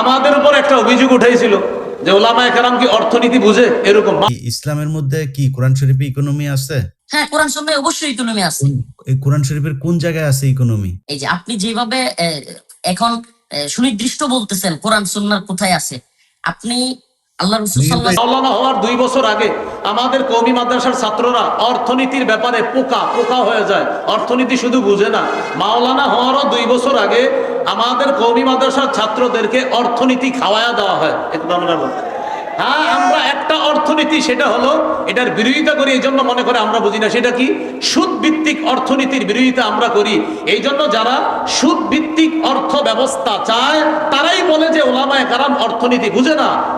আমাদের উপর একটা অভিযোগ উঠেছিল যে ওলামা একরাম কি অর্থনীতি বুঝে? এরকম কি ইসলামের মধ্যে কি কোরআন শরীফে ইকোনমি আছে? হ্যাঁ কোরআন শরীফে অবশ্যই ইকোনমি আছে। এই কোরআন শরীফের কোন জায়গায় আছে ইকোনমি এই যে আপনি যেভাবে এখন সুনির্দিষ্ট বলতেছেন কোরআন সুন্নার কোথায় আছে। আপনি আল্লাহ হওয়ার দুই বছর আগে আমাদের কৌমি মাদ্রাসার ছাত্ররা অর্থনীতির ব্যাপারে পোকা পোকা হয়ে যায়। অর্থনীতি শুধু বুঝে না। মাওলানা হওয়ারও দুই বছর আগে আমাদের কৌমি মাদ্রাসার ছাত্রদেরকে অর্থনীতি খাওয়ায়া দেওয়া হয়। বলুন। হ্যাঁ আমরা একটা অর্থনীতি সেটা হলো এটার বিরোধিতা করি এই জন্য মনে করে আমরা বুঝি না। সেটা কি? সুদ ভিত্তিক অর্থনীতির বিরোধিতা আমরা করি। এই জন্য যারা সুদ ভিত্তিক অর্থ ব্যবস্থা চায় তারাই বলে যে ওলামায় কারাম অর্থনীতি বুঝে না।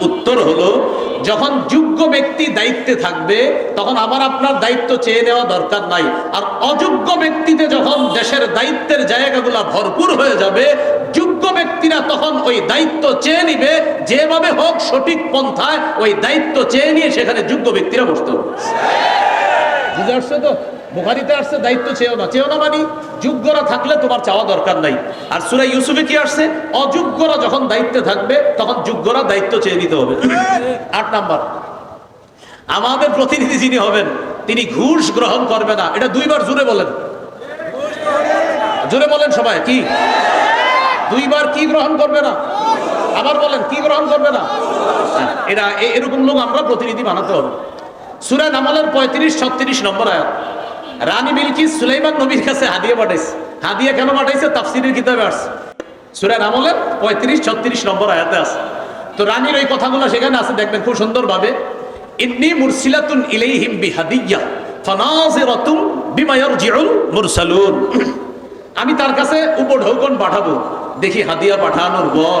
উত্তর হলো, যখন যোগ্য ব্যক্তি দায়িত্বে থাকবে, তখন আবার আপনার দায়িত্ব চেয়ে নেওয়া দরকার নাই। আর অযোগ্য ব্যক্তিতে যখন দেশের দায়িত্বের জায়গাগুলো ভরপুর হয়ে যাবে, যোগ্য ব্যক্তিরা তখন ওই দায়িত্ব চেয়ে নিবে, যেভাবে হোক সঠিক পন্থায় ওই দায়িত্ব চেয়ে নিয়ে সেখানে যোগ্য ব্যক্তিরা বসতে হবে। বুঝে আসছে তো? বুখারিতে আসছে, দায়িত্ব চেয়েও না। চেয়েও না মানি যোগ্যরা থাকলে তোমার চাওয়া দরকার নাই। আর সুরা ইউসুফে কি আসছে? অযোগ্যরা যখন দায়িত্বে থাকবে, তখন যোগ্যরা দায়িত্ব চেয়ে নিতে হবে। আট নাম্বার। আমাদের প্রতিনিধি যিনি হবেন, তিনি ঘুষ গ্রহণ করবে না। এটা দুইবার জুড়ে বলেন। জোরে বলেন সবাই, কি? দুইবার কি গ্রহণ করবে না? আবার বলেন, কি গ্রহণ করবে না? এটা এরকম লোক আমরা প্রতিনিধি বানাতে হবে। সুরা নামালের পঁয়ত্রিশ, ছত্রিশ নম্বর আয়াত। রানী বিলকিস সুলাইমান নবীর কাছে হাদিয়া পাঠাইছে। হাদিয়া কেন পাঠাইছে? তাফসিরের কিতাবে আসছে। সুরা নামলের পঁয়ত্রিশ, ছত্রিশ নম্বর আয়াতে আছে তো রানীর ওই কথাগুলো সেখানে আছে, দেখবেন খুব সুন্দরভাবে। ইন্নি মুরসিলাতুন ইলাইহিম বিহাদিয়া ফানাজিরাতুম বিমা ইয়ারজিউল মুরসালুন। আমি তার কাছে উপঢৌকন পাঠাবো। দেখি হাদিয়া পাঠানোর পর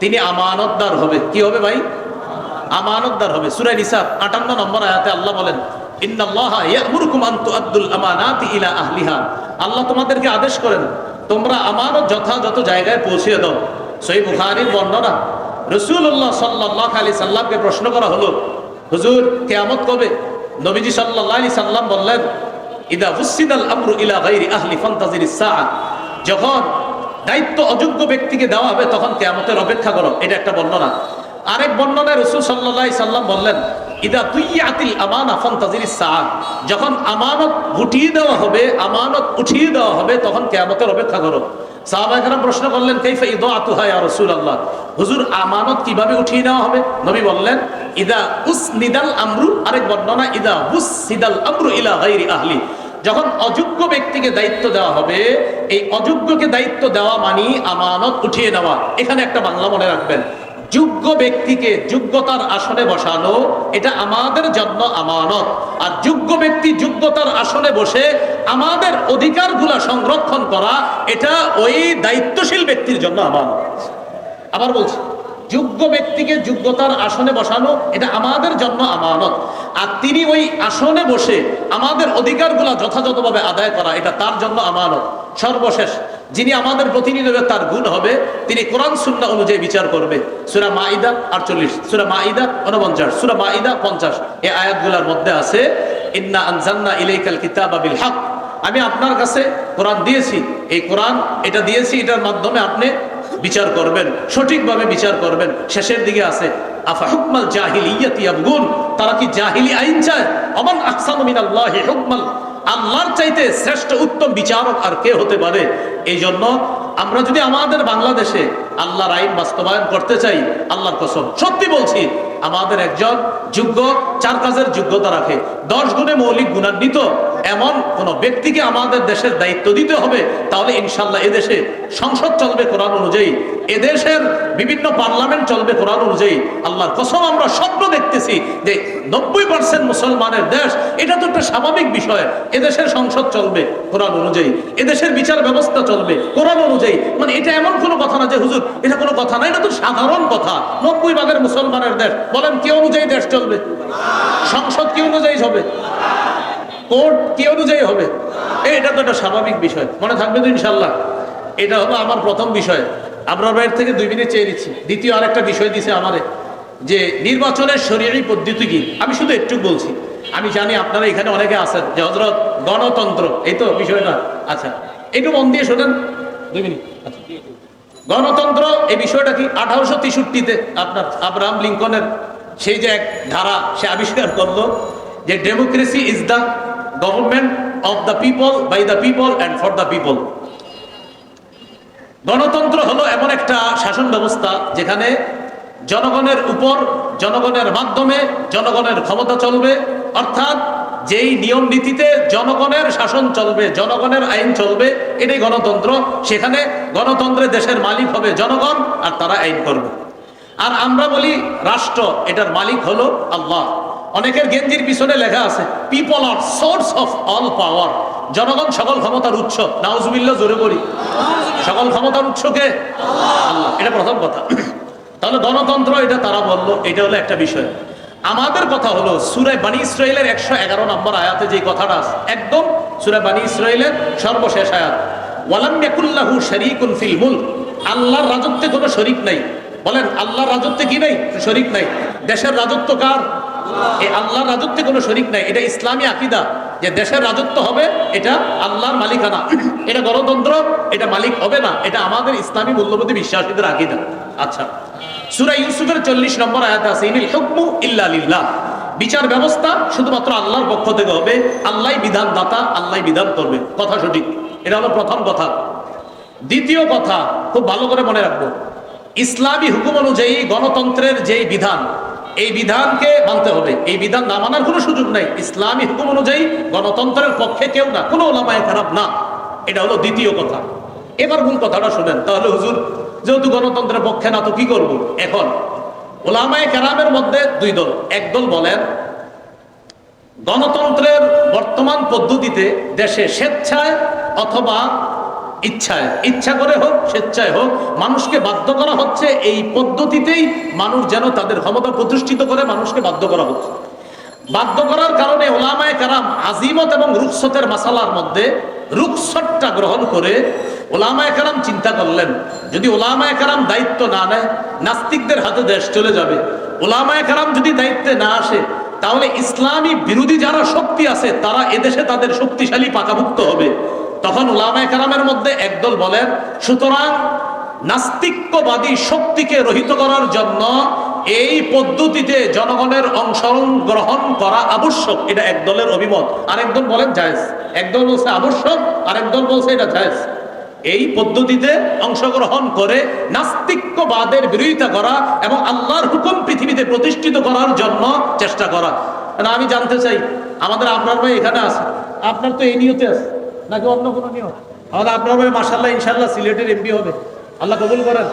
তিনি আমানতদার হবে। কি হবে ভাই? আমানতদার হবে। সুরাই নিসাব আটান্ন নম্বর আয়াতে আল্লাহ বলেন আল্লাহ তোমাদেরকে আদেশ করেন, তোমরা আমানত যথাযথ জায়গায় পৌঁছে দাও। সহি বুখারীর বর্ণনা, রাসূলুল্লাহ সাল্লাল্লাহু আলাইহি সাল্লামকে প্রশ্ন করা হলো, হুজুর, কিয়ামত কবে? নবীজি সাল্লাল্লাহু আলাইহি সাল্লাম বললেন, ইদা ফুসিদাল আমরু ইলা গায়রি আহলি ফান্তাজিরিস সাআ। যখন দায়িত্ব অযোগ্য ব্যক্তিকে দেওয়া হবে, তখন কেয়ামতের অপেক্ষা করো। এটা একটা বর্ণনা। আরেক বর্ণনায় রসুল সাল্লাহ সাল্লাম বললেন, ইদা তুই আতিল আমানা ফন্তাজির সাদ যখন আমানত গুটিয়ে দেওয়া হবে, আমানত উঠিয়ে দেওয়া হবে, তখন কেয়ামতের অপেক্ষা করো। সাহাবাহাম প্রশ্ন করলেন কেফা ইদ আতুহা ইয়া রসুল আল্লাহ হুজুর, আমানত কীভাবে উঠিয়ে নেওয়া হবে? নবী বললেন, ইদা উস নিদাল আমরু। আরেক বর্ণনা, ইদা উস সিদাল আমরু ইলা গাইরি আহলি। যখন অযোগ্য ব্যক্তিকে দায়িত্ব দেওয়া হবে, এই অযোগ্যকে দায়িত্ব দেওয়া মানি আমানত উঠিয়ে নেওয়া। এখানে একটা বাংলা মনে রাখবেন। যোগ্য ব্যক্তিকে যোগ্যতার আসনে বসানো, এটা আমাদের জন্য আমানত। আর যোগ্য ব্যক্তি যোগ্যতার আসনে বসে আমাদের অধিকারগুলা সংরক্ষণ করা, এটা ওই দায়িত্বশীল ব্যক্তির জন্য আমানত। আবার বলছি, যোগ্য ব্যক্তিকে যোগ্যতার আসনে বসানো, এটা আমাদের জন্য আমানত। আর তিনি ওই আসনে বসে আমাদের অধিকারগুলো যথাযথভাবে আদায় করা, এটা তার জন্য আমানত। সর্বশেষ, যিনি আমাদের প্রতিনিধি হবে তার গুণ হবে, তিনি কোরআন সুন্না অনুযায়ী বিচার করবে। সুরা মাইদা আটচল্লিশ, সুরা মাইদা উনপঞ্চাশ সুরা মাইদা পঞ্চাশ। এই আয়াতগুলোর মধ্যে আছে, ইন্না আনজান্না ইলাইকাল কিতাবা বিল হক। আমি আপনার কাছে কোরআন দিয়েছি। এই কোরআন, এটা দিয়েছি, এটার মাধ্যমে আপনি বিচার করবেন, সঠিকভাবে বিচার করবেন, শেষের দিকে আছে তারা কি জাহিলি আইন চায়? আল্লাহর চাইতে শ্রেষ্ঠ উত্তম বিচারক আর কে হতে পারে? এই জন্য আমরা যদি আমাদের বাংলাদেশে আল্লাহর আইন বাস্তবায়ন করতে চাই, আল্লাহর কসম। সত্যি বলছি, আমাদের একজন যোগ্য, চার কাজের যোগ্যতা রাখে। দশ গুণে মৌলিক গুণান্বিত। এমন কোন ব্যক্তিকে আমাদের দেশের দায়িত্ব দিতে হবে, তাহলে ইনশাল্লাহ এদেশে সংসদ চলবে কোরআন অনুযায়ী। এদেশের বিভিন্ন পার্লামেন্ট চলবে কোরআন অনুযায়ী। আল্লাহর কসম, আমরা স্বপ্ন দেখতেছি যে নব্বই পার্সেন্ট মুসলমানের দেশ, এটা তো একটা স্বাভাবিক বিষয়। এদেশের সংসদ চলবে কোরআন অনুযায়ী। এদেশের বিচার ব্যবস্থা চলবে কোরআন অনুযায়ী। মানে এটা এমন কোনো কথা না যে, হুজুর, এটা কোনো কথা না, এটা তো সাধারণ কথা। নব্বই ভাগের মুসলমানের দেশ, বলেন, কি অনুযায়ী দেশ চলবে? সংসদ কি অনুযায়ী হবে? কোর্ট কি অনুযায়ী হবে? এটা তো একটা স্বাভাবিক বিষয়। মনে থাকবে তো ইনশাল্লাহ। এটা হলো আমার প্রথম বিষয়। আমরা বাইর থেকে দুই মিনিট চেয়ে দিচ্ছি দ্বিতীয় আরেকটা বিষয় দিছে আমারে, যে নির্বাচনের শরীরী পদ্ধতি কি? আমি শুধু একটু বলছি। আমি জানি আপনারা এখানে অনেকে আছেন, যে হজরত গণতন্ত্র, এই তো বিষয়টা আচ্ছা একটু মন দিয়ে শোনেন। দুই মিনিট। আচ্ছা। গণতন্ত্র, এই বিষয়টা কি আঠারোশো তেষট্টিতে আপনার আব্রাহাম লিঙ্কনের সেই যে এক ধারা সে আবিষ্কার করল, যে democracy is the government of the people by the people and for the people গণতন্ত্র হলো এমন একটা শাসন ব্যবস্থা যেখানে জনগণের উপর, জনগণের মাধ্যমে জনগণের ক্ষমতা চলবে, অর্থাৎ যেই নিয়ম নীতিতে জনগণের শাসন চলবে, জনগণের আইন চলবে, এটাই গণতন্ত্র। সেখানে গণতন্ত্রে দেশের মালিক হবে জনগণ আর তারা আইন করবে। আর আমরা বলি রাষ্ট্র, এটার মালিক হলো আল্লাহ। অনেকের গেঞ্জির পিছনে লেখা আছে people are source of all power জনগণ সকল ক্ষমতার উৎস। নাউজুবিল্লাহ, জোরে করি সকল ক্ষমতার উৎস কে? এটা প্রথম কথা। তাহলে গণতন্ত্র, এটা তারা বলল, এটা হলো একটা বিষয়। আমাদের কথা হলো, সুরায় বানী ইসরায়েলের একশো এগারো নম্বর আয়াতে যে কথাটা আছে, একদম সুরায় বানী ইসরায়েলের সর্বশেষ আয়াত। ওয়ালাম ইয়াকুল্লাহু শারীকুন ফিল মুলক। আল্লাহর রাজত্বে কোনো শরিক নাই। বলেন, আল্লাহর রাজত্বে কি নাই? শরিক নাই। দেশের রাজত্ব কার? এই আল্লাহর রাজত্বে কোনো শরিক নাই। এটা ইসলামী আকিদা যে দেশের রাজত্ব হবে, এটা আল্লাহর মালিকানা। এটা গণতন্ত্র, এটা মালিক হবে না। এটা আমাদের ইসলামী মূল্যবোধী বিশ্বাসীদের আকিদা। আচ্ছা সূরা ইউসুফের চল্লিশ নম্বর আয়াত আছে, ইনিল হুকমু ইল্লা লিল্লাহ। বিচার ব্যবস্থা শুধুমাত্র আল্লাহর পক্ষ থেকে হবে। আল্লাহ বিধান দাতা আল্লাহ বিধান করবে কথা সঠিক। এটা হলো প্রথম কথা। দ্বিতীয় কথা, খুব ভালো করে মনে রাখব। ইসলামী হুকুম অনুযায়ী গণতন্ত্রের যেই বিধান এই বিধানকে মানতে হবে। এই বিধান না মানার কোনো সুযোগ নাই। ইসলামী হুকুম অনুযায়ী গণতন্ত্রের পক্ষে কেউ না, কোনো ওলামায় খারাপ না। এটা হলো দ্বিতীয় কথা। এবার মূল কথাটা শুনেন। তাহলে হুজুর, যেহেতু গণতন্ত্রের পক্ষে না, তো কি করব? এখন, ওলামায় কেরামের মধ্যে দুই দল। এক দল বলেন, গণতন্ত্রের বর্তমান পদ্ধতিতে দেশে স্বেচ্ছায় অথবা ইচ্ছায়, ইচ্ছা করে হোক, স্বেচ্ছায় হোক, মানুষকে বাধ্য করা হচ্ছে এই পদ্ধতিতেই মানুষ যেন তাদের ক্ষমতা প্রতিষ্ঠিত করে মানুষকে বাধ্য করা হচ্ছে। বাধ্য করার কারণে ওলামায় কারাম আজিমত এবং রুকসতের মাসালার মধ্যে রুকসতটা গ্রহণ করে ওলামায় কারাম চিন্তা করলেন, যদি ওলামায় কারাম দায়িত্ব না নেয়, নাস্তিকদের হাতে দেশ চলে যাবে। ওলামায় কারাম যদি দায়িত্বে না আসে, তাহলে ইসলামী বিরোধী যারা শক্তি আছে, তারা এদেশে তাদের শক্তিশালী পাকাভুক্ত হবে। তখন ওলামায় কারামের মধ্যে একদল বলেন, সুতরাং নাস্তিক্যবাদী শক্তিকে রহিত করার জন্য এই পদ্ধতিতে জনগণের অংশগ্রহণ গ্রহণ করা আবশ্যক। এটা এক দলের অভিমত। আরেকদল বলেন, জায়েজ। একদল বলছে, আবশ্যক। আরেকদল বলছে, এটা জায়েজ। এই পদ্ধতিতে অংশগ্রহণ করে নাস্তিক্যবাদের বিরোধিতা করা এবং আল্লাহর হুকুম পৃথিবীতে প্রতিষ্ঠিত করার জন্য চেষ্টা করা। আমি জানতে চাই, আমাদের আপনার ভাই এখানে আছে, আপনার তো এই নিয়তে আছে। নাকি অন্য কোনো নিয়ম? আমাদের আপনার ভাই মাসাল্লাহ ইনশাল্লাহ সিলেটের এমপি হবে। আল্লাহ কবুল করেন।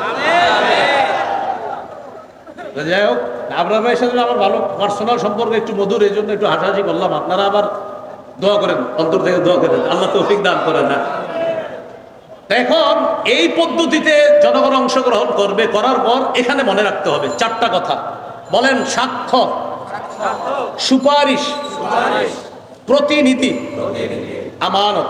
যাই হোক আপনার ভাইয়ের সাথে আমার ভালো পার্সোনাল সম্পর্ক একটু মধুর এই জন্য একটু হাসাহাসি করলাম। আপনারা আবার দোয়া করেন অন্তর থেকে দোয়া করেন। আল্লাহ তৌফিক দান করেন না। এখন এই পদ্ধতিতে জনগণ অংশগ্রহণ করবে করার পর এখানে মনে রাখতে হবে চারটা কথা। বলেন সাক্ষ্য। সুপারিশ। প্রতিনিধি। আমানত।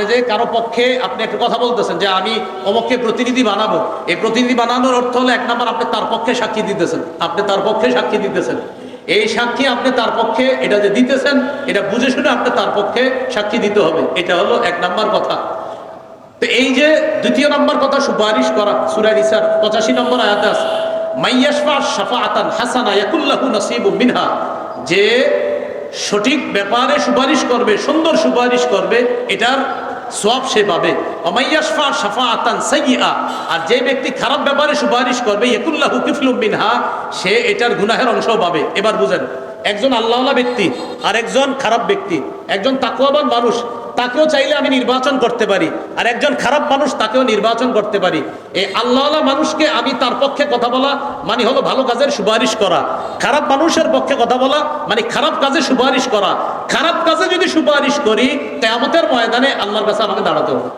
আপনি যে কারও পক্ষে আপনি একটা কথা বলতেছেন যে আমি অমককে প্রতিনিধি বানাবো, এই প্রতিনিধি বানানোর অর্থ হলো এক নম্বর আপনি তার পক্ষে সাক্ষী দিতেছেন, আপনি তার পক্ষে সাক্ষী দিতেছেন। এই সাক্ষী আপনি তার পক্ষে এটা যে দিতেছেন, এটা বুঝে শুনে আপনি তার পক্ষে সাক্ষী দিতে হবে, এটা হলো এক নম্বর কথা। তো এই যে দ্বিতীয় নম্বর কথা সুপারিশ করা সুরা নিসার পঁচাশি নম্বর আয়াতে আছে যে সঠিক ব্যাপারে সুপারিশ করবে, সুন্দর সুপারিশ করবে, এটার সব সে পাবে। আর যে ব্যক্তি খারাপ ব্যাপারে সুপারিশ করবে ইকুল্লাহ কিফলুম মিনহা, সে এটার গুনাহের অংশ পাবে। এবার বুঝেন, একজন আল্লাহলা ব্যক্তি আর একজন খারাপ ব্যক্তি, একজন তাকুয়াবান মানুষ তাকেও চাইলে আমি নির্বাচন করতে পারি। আর একজন খারাপ মানুষ তাকেও নির্বাচন করতে পারি। এই আল্লাহওয়ালা মানুষকে আমি তার পক্ষে কথা বলা মানে হলো ভালো কাজের সুপারিশ করা। খারাপ মানুষের পক্ষে কথা বলা মানে খারাপ কাজে সুপারিশ করা। খারাপ কাজে যদি সুপারিশ করি তেমতের ময়দানে আল্লাহর কাছে আমাকে দাঁড়াতে হবে।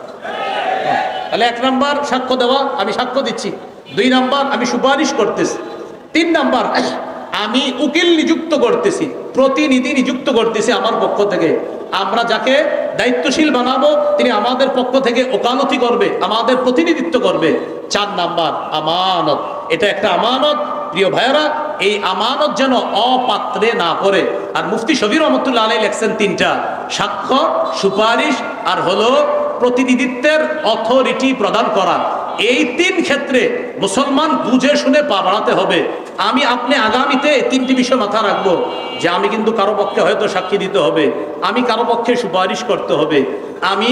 তাহলে এক নাম্বার সাক্ষ্য দেওয়া, আমি সাক্ষ্য দিচ্ছি। দুই নাম্বার, আমি সুপারিশ করতেছি। তিন নাম্বার, আমি উকিল নিযুক্ত করতেছি। প্রতিনিধি নিযুক্ত করতেছি আমার পক্ষ থেকে। আমরা যাকে দায়িত্বশীল বানাবো, তিনি আমাদের পক্ষ থেকে ওকালতি করবে, আমাদের প্রতিনিধিত্ব করবে। চার নাম্বার, আমানত। এটা একটা আমানত। প্রিয় ভাইয়েরা, এই আমানত যেন অপাত্রে না করে আর মুফতি শবীর রহমতুল্লাহ আলাই লেখছেন তিনটা। সাক্ষ্য, সুপারিশ, আর হলো প্রতিনিধিত্বের অথরিটি প্রদান করা। এই তিন ক্ষেত্রে মুসলমান বুঝে শুনে পা বাড়াতে হবে। আমি আপনি আগামীতে তিনটি বিষয় মাথা রাখব যে আমি কিন্তু কারও পক্ষে হয়তো সাক্ষী দিতে হবে। আমি কারও পক্ষে সুপারিশ করতে হবে। আমি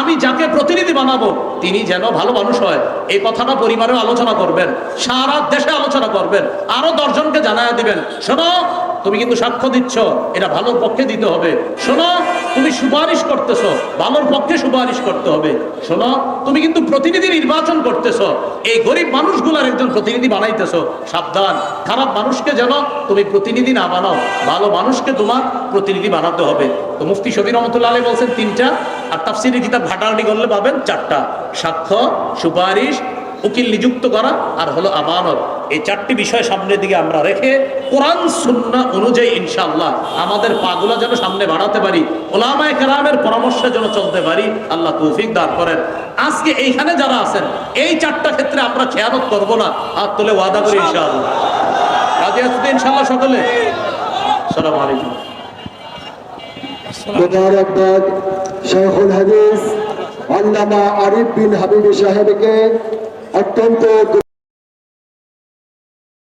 আমি যাকে প্রতিনিধি বানাবো, তিনি যেন ভালো মানুষ হয়। এই কথাটা পরিবারেও আলোচনা করবেন, সারা দেশে আলোচনা করবেন, আরও দশজনকে জানায় দিবেন, শোনো, তুমি কিন্তু সাক্ষ্য দিচ্ছ, এটা ভালোর পক্ষে দিতে হবে। শোনো, তুমি সুপারিশ করতেছো, ভালোর পক্ষে সুপারিশ করতে হবে। শোনো, তুমি কিন্তু প্রতিনিধি নির্বাচন করতেছো, এই গরিব মানুষগুলার একজন প্রতিনিধি বানাইতেছো, সাবধান। খারাপ মানুষকে যেন তুমি প্রতিনিধি না বানাও, ভালো মানুষকে তোমার প্রতিনিধি বানাতে হবে। তো মুফতি শবীর রহমতুল্লাহ বলছেন তিনটা আর তাফসিরের কিতাব ঘাটাঘাটি করলে পাবেন চারটা। সাক্ষ্য, সুপারিশ, উকিল নিযুক্ত করা আর হলো আমানত। এই চারটি বিষয় সামনের দিকে আমরা রেখে কোরআন, সুন্না অনুযায়ী ইনশাআল্লাহ আমাদের পাগুলা যেন সামনে বাড়াতে পারি, ওলামায় কেরামের পরামর্শে যেন চলতে পারি, আল্লাহ তৌফিক দান করেন। আজকে এইখানে যারা আছেন, এই চারটা ক্ষেত্রে আমরা খেয়ালত করব না। হাত তুলে ওয়াদা করি ইনশাআল্লাহ। কাজে আসতে ইনশাআল্লাহ সকলে? সালাম আলাইকুম। মোবারকবাদ শেখুল হাদিস আল্লামা আরিফ বিন হাবিব সাহেবকে অত্যন্ত